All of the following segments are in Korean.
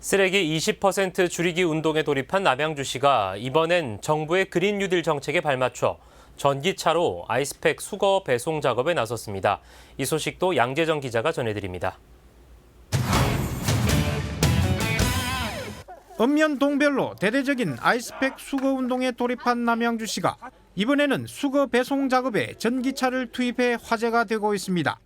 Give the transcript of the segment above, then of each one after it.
쓰레기 20% 줄이기 운동에 돌입한 남양주시가 이번엔 정부의 그린 뉴딜 정책에 발맞춰 전기차로 아이스팩 수거 배송 작업에 나섰습니다. 이 소식도 양재정 기자가 전해드립니다. 읍면 동별로 대대적인 아이스팩 수거 운동에 돌입한 남양주시가 이번에는 수거 배송 작업에 전기차를 투입해 화제가 되고 있습니다.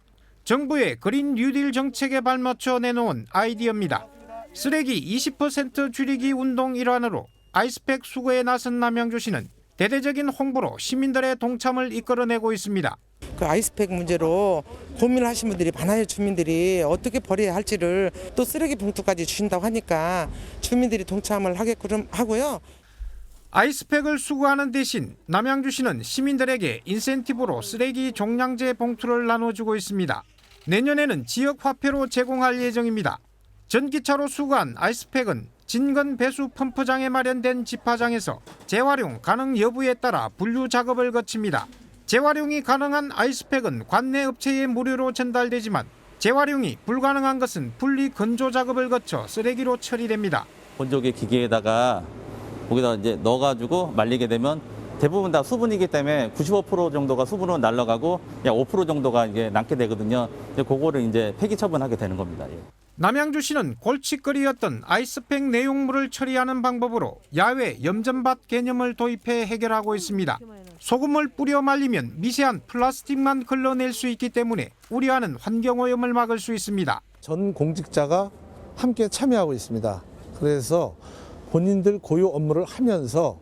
정부의 그린 뉴딜 정책에 발맞춰 내놓은 아이디어입니다. 쓰레기 20% 줄이기 운동 일환으로 아이스팩 수거에 나선 남양주 시는 대대적인 홍보로 시민들의 동참을 이끌어내고 있습니다. 그 아이스팩 문제로 고민하신 분들이 많아요 주민들이 어떻게 버려야 할지를 또 쓰레기 봉투까지 주신다고 하니까 주민들이 동참을 하게끔 하고요. 아이스팩을 수거하는 대신 남양주시는 시민들에게 인센티브로 쓰레기 종량제 봉투를 나눠주고 있습니다. 내년에는 지역 화폐로 제공할 예정입니다. 전기차로 수거한 아이스팩은 진건 배수 펌프장에 마련된 집화장에서 재활용 가능 여부에 따라 분류 작업을 거칩니다. 재활용이 가능한 아이스팩은 관내 업체에 무료로 전달되지만 재활용이 불가능한 것은 분리 건조 작업을 거쳐 쓰레기로 처리됩니다. 건조기 기계에다가 거기다 이제 넣어가지고 말리게 되면 대부분 다 수분이기 때문에 95% 정도가 수분으로 날아가고 약 5% 정도가 이게 남게 되거든요. 이제 그거를 이제 폐기 처분하게 되는 겁니다. 예. 남양주시는 골칫거리였던 아이스팩 내용물을 처리하는 방법으로 야외 염전밭 개념을 도입해 해결하고 있습니다. 소금을 뿌려 말리면 미세한 플라스틱만 걸러낼 수 있기 때문에 우려하는 환경오염을 막을 수 있습니다. 전 공직자가 함께 참여하고 있습니다. 그래서 본인들 고유 업무를 하면서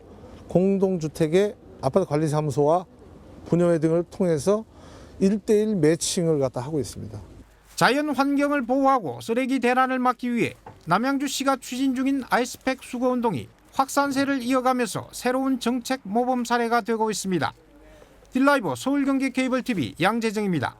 공동주택의 아파트 관리사무소와 분여회 등을 통해서 일대일 매칭을 갖다 하고 있습니다. 자연 환경을 보호하고 쓰레기 대란을 막기 위해 남양주시가 추진 중인 아이스팩 수거 운동이 확산세를 이어가면서 새로운 정책 모범 사례가 되고 있습니다. 딜라이버 서울경기 케이블 TV 양재정입니다.